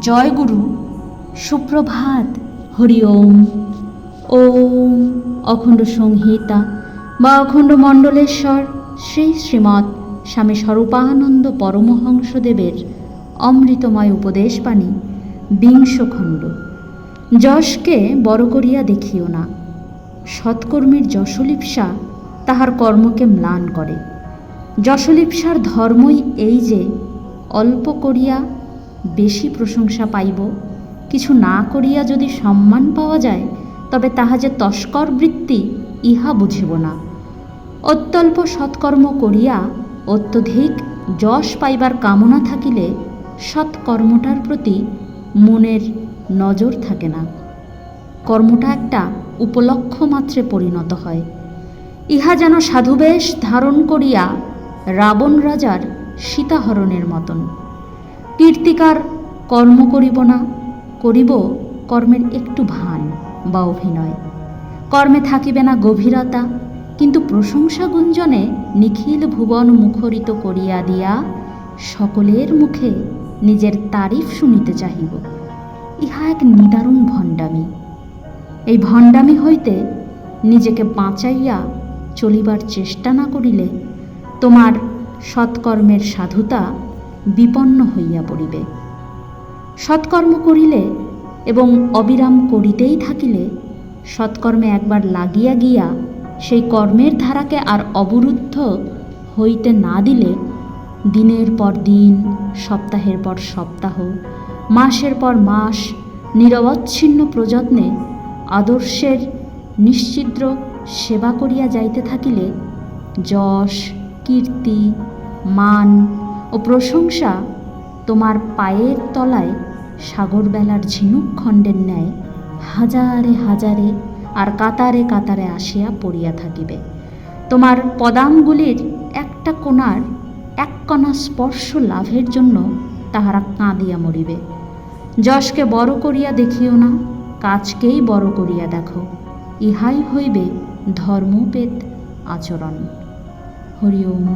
জয় গুরু সুপ্রভাত, হরি ওম। ওম অখণ্ড সংহিতা, বা অখণ্ড মণ্ডলেশ্বর, শ্রী শ্রীমৎ স্বামী স্বরূপানন্দ পরমহংসদেবের অমৃতময় উপদেশবাণী বিংশ খণ্ড যশকে বড় করিয়া দেখিও না। সৎকর্মীর যশলিপ্সা তাহার কর্মকে ম্লান করে। যশলিপ্সার ধর্মই এই যে, অল্প করিয়া বেশি প্রশংসা পাইব। কিছু না করিয়া যদি সম্মান পাওয়া যায়, তবে তাহা যে তস্কর বৃত্তি, ইহা বুঝিব না। অত্যল্প সৎকর্ম করিয়া অত্যধিক যশ পাইবার কামনা থাকিলে সৎকর্মটার প্রতি মনের নজর থাকে না। কর্মটা একটা উপলক্ষ মাত্রে পরিণত হয়। ইহা যেন সাধুবেশ ধারণ করিয়া রাবণ রাজার সীতাহরণের মতন। কীর্তিকার কর্ম করিব না, করিব কর্মের একটু ভান বা অভিনয়। কর্মে থাকিবে না গভীরতা, কিন্তু প্রশংসা গুঞ্জনে নিখিল ভুবন মুখরিত করিয়া দিয়া সকলের মুখে নিজের তারিফ শুনিতে চাহিব। ইহা এক নিদারুণ ভণ্ডামি। এই ভণ্ডামি হইতে নিজেকে বাঁচাইয়া চলিবার চেষ্টা না করিলে তোমার সৎকর্মের সাধুতা বিপন্ন হইয়া পড়িবে। সৎকর্ম করিলে এবং অবিরাম করিতেই থাকিলে সৎকর্মে একবার লাগিয়া গিয়া সেই কর্মের ধারাকে আর অবরুদ্ধ হইতে না দিলে দিনের পর দিন, সপ্তাহের পর সপ্তাহ, মাসের পর মাস নিরবচ্ছিন্ন প্রযত্নে আদর্শের নিশ্চিদ্র সেবা করিয়া যাইতে থাকিলে যশ, কীর্তি, মান ও প্রশংসা তোমার পায়ের তলায় সাগরবেলার ঝিনুক খণ্ডের ন্যায় হাজারে হাজারে আর কাতারে কাতারে আসিয়া পড়িয়া থাকিবে। তোমার পদাঙ্গুলির একটা কোণার এক কণা স্পর্শ লাভের জন্য তাহারা কাঁদিয়া মরিবে। যশকে বড় করিয়া দেখিও না, কাজকেই বড় করিয়া দেখো। ইহাই হইবে ধর্মপেত আচরণ। হরি ওম।